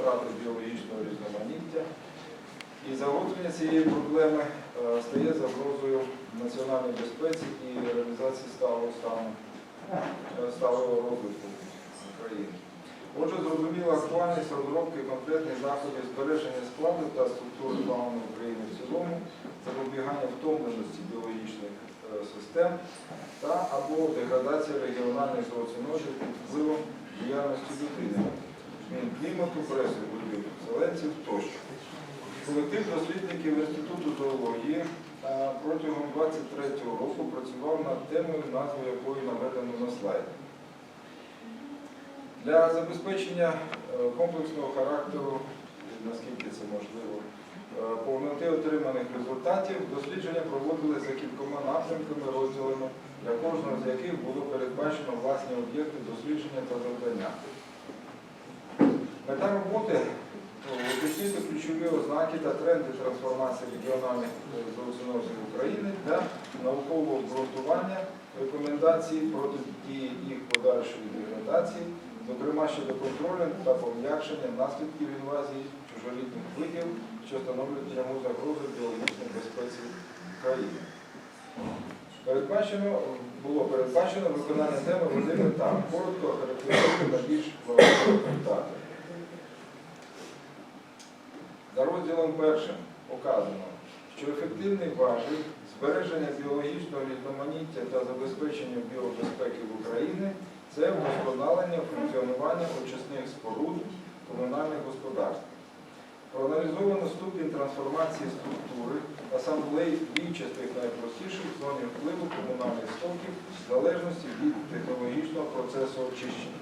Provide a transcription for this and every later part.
втрати біологічного різноманіття. І загострення цієї проблеми е, стає загрозою національній безпеці і реалізації сталого стану е, сталого розвитку України. Отже, зрозуміла актуальність розробки конкретних заходів збереження складу та структури фауни України в цілому, запобігання втомленості біологічних е, систем та або деградація регіональних зооцинозів під впливом діяльності людини, клімату, преси видів селенців тощо. Колектив дослідників Інституту зоології е, протягом 23-го року працював над темою, назву якої наведено на слайді. Для забезпечення е, комплексного характеру, наскільки це можливо, е, повноти отриманих результатів дослідження проводили за кількома напрямками, розділами, для кожного з яких було передбачено власні об'єкти дослідження та завдання. Мета роботи е, уточнити ключові ознаки та тренди трансформації регіональних е, України для наукового обґрунтування рекомендацій протидії їх подальшої деградації, зокрема щодо контролю та пом'якшення наслідків інвазії чужорідних видів, що становлять пряму загрозу біологічній безпеці країни. Передбачено, було передбачено виконання теми води там. Коротко характеризувати на більш важливі результати. За розділом першим показано, що ефективний важіль збереження біологічного різноманіття та забезпечення біобезпеки в Україні це вдосконалення функціонування очисних споруд комунальних господарств. Проаналізовано ступінь трансформації структури асамблей вічастих найпростіших зонів впливу комунальних стоків в залежності від технологічного процесу очищення.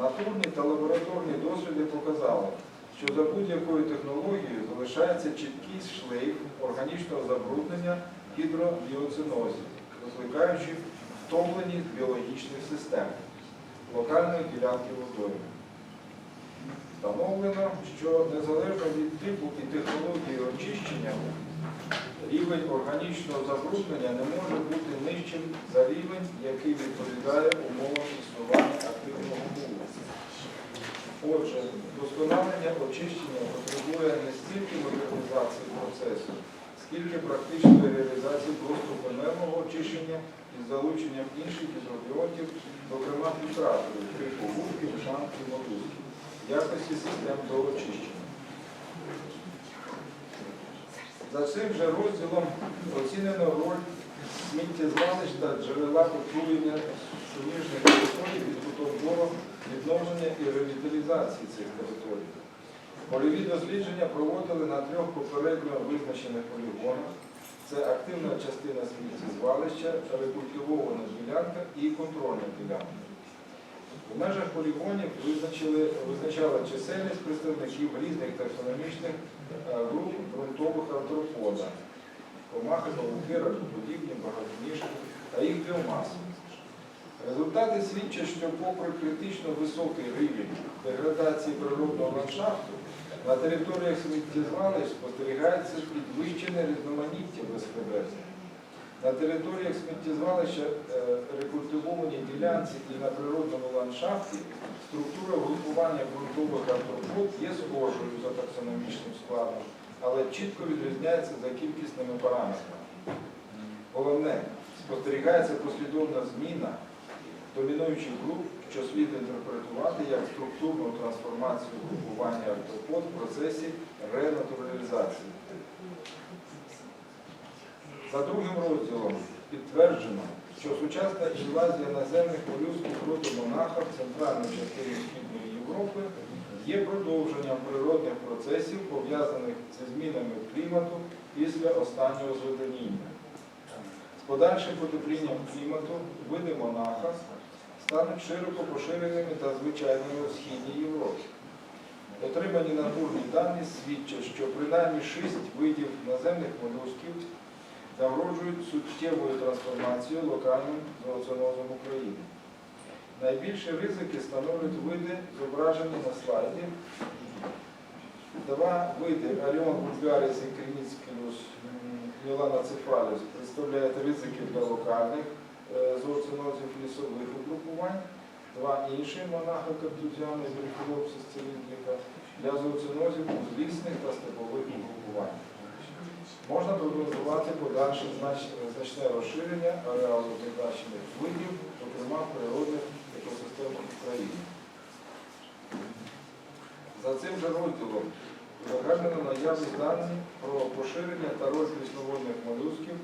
Натурні та лабораторні досліди показали, що за будь-якою технологією залишається чіткий шлейф органічного забруднення гідродіоцинозів, викликаючи втомленість біологічних систем локальної ділянки водою. Встановлено, що незалежно від типу і технології очищення, рівень органічного забруднення не може бути нижчим за рівень, який відповідає умовам існування активного мулу. Отже, досконалення очищення потребує не стільки модернізації процесу, скільки практичної реалізації просто померного очищення із залученням інших гідробіотів, зокрема фільтраторів, типу вудки, шанки, молюсків, якості систем до очищення. За цим же розділом оцінено роль сміттєзвалищ та джерела отруєння суміжних територій від кутового відновлення і ревіталізації цих територій. Польові дослідження проводили на трьох попередньо визначених полігонах. Це активна частина сміттєзвалища, рекультивована ділянка і контрольна ділянка. В межах полігонів визначили, визначала чисельність представників різних таксономічних е, груп ґрунтових артропода, комахи, павуки, ракоподібні, багатоніжки та їх біомаси. Результати свідчать, що попри критично високий рівень деградації природного ландшафту, на територіях сміттєзвалищ спостерігається підвищене різноманіття безхребетних. На територіях сміттєзвалища е, рекультивованій ділянці і на природному ландшафті структура групування ґрунтових артропод є схожою за таксономічним складом, але чітко відрізняється за кількісними параметрами. Головне, спостерігається послідовна зміна домінуючих груп, що слід інтерпретувати як структурну трансформацію групування артропод в процесі ренатуралізації. За другим розділом підтверджено, що сучасна інвазія наземних молюсків проти монаха в центральній частині Східної Європи є продовженням природних процесів, пов'язаних зі змінами клімату після останнього зведеніння. З подальшим потеплінням клімату види монаха стануть широко поширеними та звичайними у Східній Європі. Отримані натурні дані свідчать, що принаймні шість видів наземних молюсків загрожують суттєвою трансформацією локальним зооцинозом України. Найбільші ризики становлять види, зображені на слайді. Два види Аріон Бульгаріс і Криніцькілус Міланоцефаліус представляють ризики для локальних е, зооцинозів лісових угрупувань. Два інші монахи каптузіани і брифілопсис циліндрика для зооцинозів узлісних та степових угрупувань. Можна прогнозувати подальше значне розширення ареалу призначених видів, зокрема природних екосистем України. За цим же розділом загальнено наявні дані про поширення та розвиток прісноводних молюсків,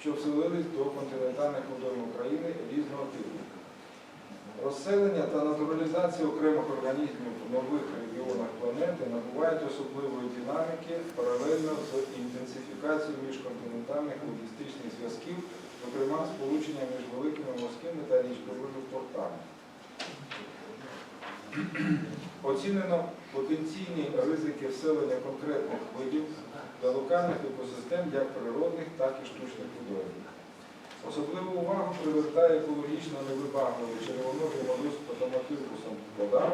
що вселились до континентальних водойм України різного типу. Розселення та натуралізація окремих організмів в нових регіонах планети набувають особливої динаміки паралельно з інтенсифікацією міжконтинентальних логістичних зв'язків, зокрема сполучення між великими морськими та річковими портами. Оцінено потенційні ризики вселення конкретних видів та локальних екосистем як природних, так і штучних водойм. Особливу увагу привертає екологічно невибагливий червоногий молюск потоматиркусом вода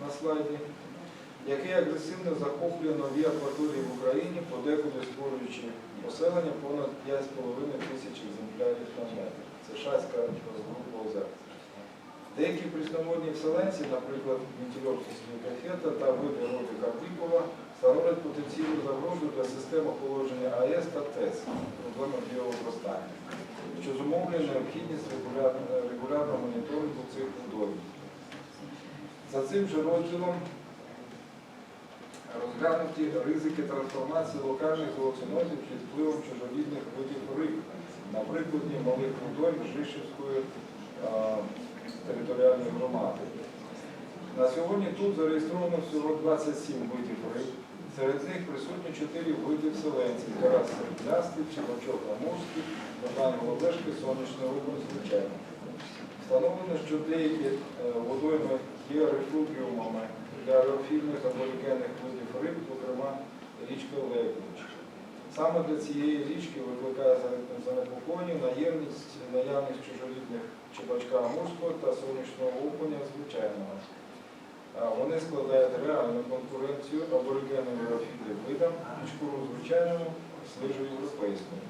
на слайді, який агресивно захоплює нові акваторії в Україні, подекуди створюючи поселення понад 5,5 тисяч екземплярів на метр. Це шацька група озер. Деякі прісноводні вселенці, наприклад, вентильовські кафета та види роду Карпікова, становлять потенційну загрозу для систем охолодження АЕС та ТЕС, проблеми біообростання, що зумовлює необхідність регуляр- регулярного моніторингу цих водойм. За цим же розділом розглянуті ризики трансформації локальних зооцинозів під впливом чужорідних видів риб, на прикладі малих водойм Жишівської територіальної громади. На сьогодні тут зареєстровано всього 27 видів риб. Серед них присутні 4 види вселенців – карась середлястий, чебачок амурський, бадан голубешки, сонячний образ, звичайно. Встановлено, що деякі водойми є рефлювіумами для аерофільних аборигенних видів риб, зокрема річка Лебідич. Саме для цієї річки викликає занепокоєння наявність, наявність чужорідних чебачка амурського та сонячного окуня звичайного. Вони складають реальну конкуренцію аерофільним видам, річкуру звичайному, слижу європейському.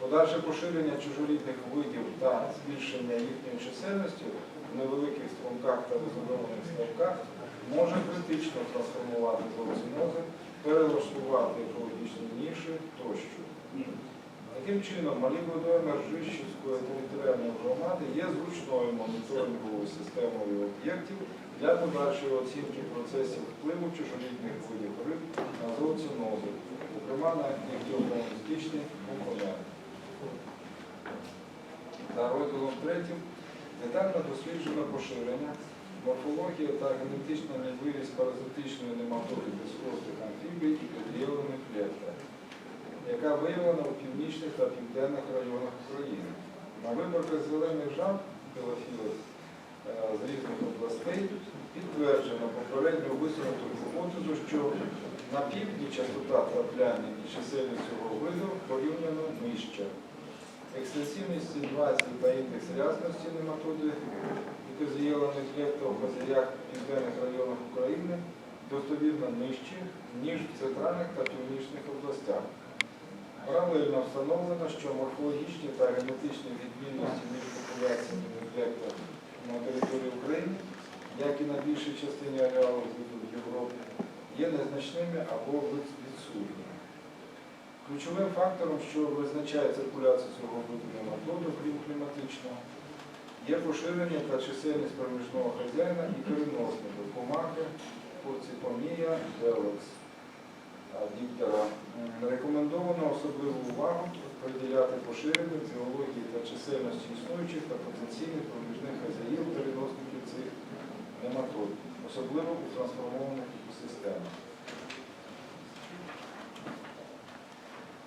Подальше поширення чужорідних видів та збільшення їхньої чисельності в невеликих струмках та розумованих ставках може критично трансформувати зоозинози, перелаштувати екологічні ніші тощо. Таким чином, малі водойми Ржищівської територіальної громади є зручною моніторинговою системою об'єктів для подальшої оцінки процесів впливу чужорідних видів риб на зооценози, зокрема на ніхтіомоністичні компоненти. За розділом третім детально досліджено поширення, морфологія та генетична можливість паразитичної нематоди безхвостих амфібій і підрієлених клеток, яка виявлена у північних та південних районах України. На виборках зелених жаб пилофілів е, з різних областей підтверджено попередньо висунуту гіпотезу, що на півдні частота трапляння і чисельність цього виду порівняно нижча. Екстенсивність інвазії та індекс рязності нематоди вказіялених клеток в козирях в південних районах України достовірно нижчі, ніж в центральних та північних областях. Паралельно встановлено, що морфологічні та генетичні відмінності між популяціями клеток на території України, як і на більшій частині ареалу в Європі, є незначними або відсутніми. Ключовим фактором, що визначає циркуляцію цього виду нематоду, крім кліматичного, є поширення та чисельність проміжного хазяїна і коріносників комахи, порципомія, делекс, а, діктора. Чисельності існуючих та потенційних проміжних хазяїв переносників цих нематод, особливо у трансформованих екосистемах.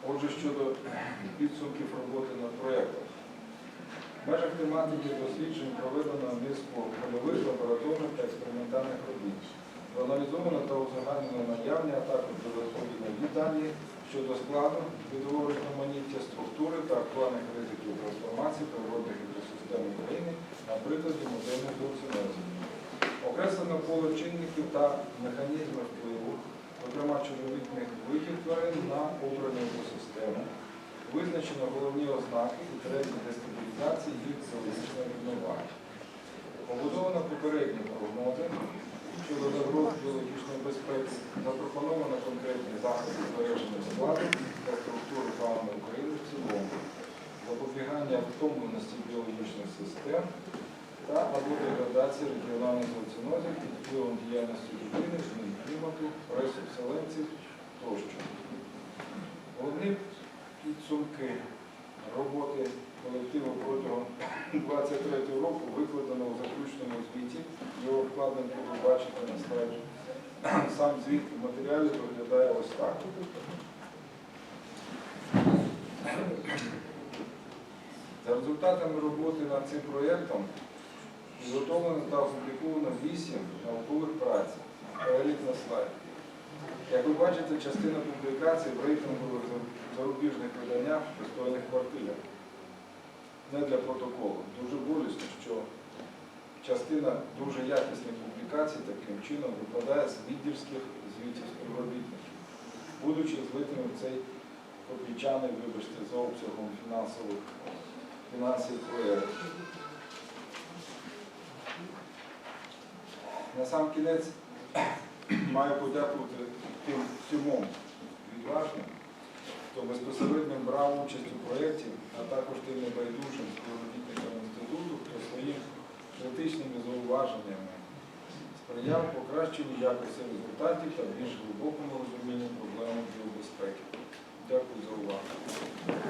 Отже, щодо підсумків роботи над проєктом. В межах тематики досліджень проведено низку польових, лабораторних та експериментальних робіт. Проаналізовано та узагальнено наявні, а також додаткові нові дані щодо складу, видового різноманіття структури та актуальних ризиків трансформації природних екосистем України на прикладі модельних зооцинозів. Окреслено поле чинників та механізми впливу, зокрема чоловічних видів тварин на обрані екосистеми. Визначено головні ознаки і тренди дестабілізації їх екологічної рівноваги. Побудовано попередні прогнози щодо загрози вічної безпеки запропоновано конкретні заходи збереження складу та структури фауни України в цілому, запобігання втомленості біологічних систем та або деградації регіональних зоцінозів під впливом діяльності людини, змін клімату, ресурс переселенців тощо. Головні підсумки роботи колективу протягом 23 року викладено у заключному звіті. Його вкладинку ви бачите на слайді. Сам звіт в матеріалі виглядає ось так. За результатами роботи над цим проєктом підготовлено та опубліковано 8 наукових праць. Перелік на слайді. Як ви бачите, частина публікацій в рейтингових зарубіжних виданнях в пристойних квартирах. Не для протоколу. Дуже болісно, що частина дуже якісних публікацій таким чином випадає з віддільських звітів співробітників, будучи злитими в цей копійчаний, вибачте, за обсягом фінансових фінансів проєктів. На сам кінець маю подякувати тим сімом відважним, хто безпосередньо брав участь у проєкті, а також тим небайдужим співробітникам інституту, хто своїми критичними зауваженнями сприяв покращенню якості результатів та більш глибокому розумінню проблеми біобезпеки. Дякую за увагу.